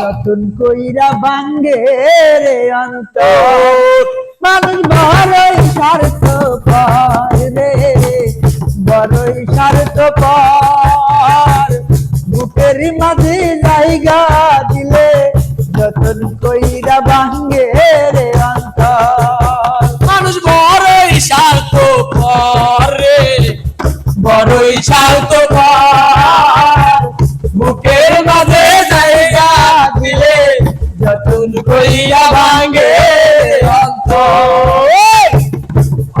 যতন কইরা ভাঙ্গে রে অন্ত মানুষ বড়ই স্বার্থ রে, বড়ই স্বার্থ বুকের মাঝে জায়গা দিলে যতন কইরা ভাঙ্গে রে অন্ত মানুষ বড়ই স্বার্থ করে বড়ই স্বার্থ যতন কইয়া ভাঙে অন্তর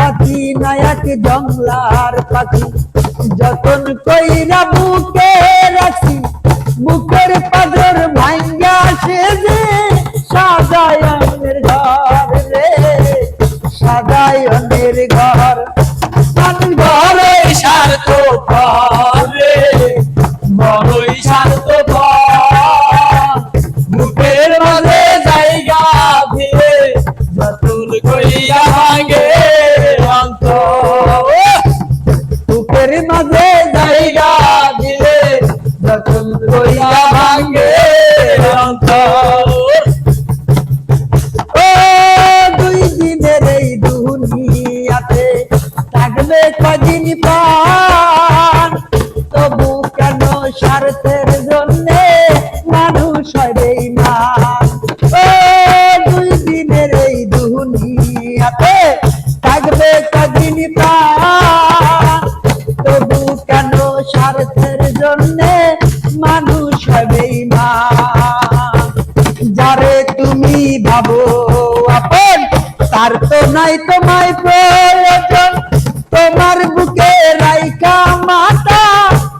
অধিনায়ক জংলার পাখি, যতন কইরা বুকে রাখি, বুকের পাদর ভাঙ্গা সে যে সাদায়নের ঘর রে। সাদায়নের ঘর বড়ই স্বার্থ করে বড়ই স্বার্থ দুই দিনের এই থাকবে কদিন পান তবু কেন স্বার্থের জন্য মানুষ হয় দুই দিনের এই দুনিয়াতে থাকবে কদিন পান তবু কেন স্বার্থের যারে তুমি ভাবো আপন, তার তো নাই তোমায় প্রয়োজন। তোমার বুকে রাইকা মাতা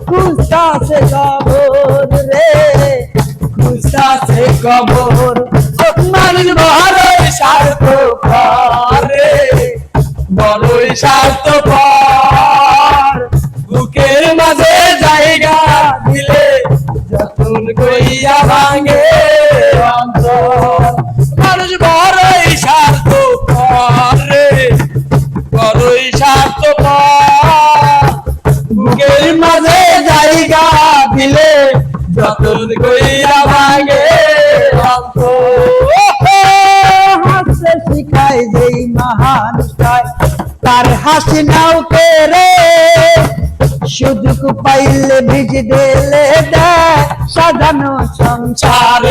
খুঁজতাছে কবর রে। খুঁজতাছে কবর মানুষ বড়ই স্বার্থ করে বড়ই স্বার্থ ভাঙে অন্তর মানুষ বড়ই স্বার্থ করে বড়ই স্বার্থ বুকের মাঝে জায়গা দিলে যতন কইয়া ভাঙে হাসতে শিখায় যেই মহানুষ্ঠায় তার হাসি নাও পেরে সুযোগ পাইলে ভিজ দিলে দেয় সাজানো সংসার।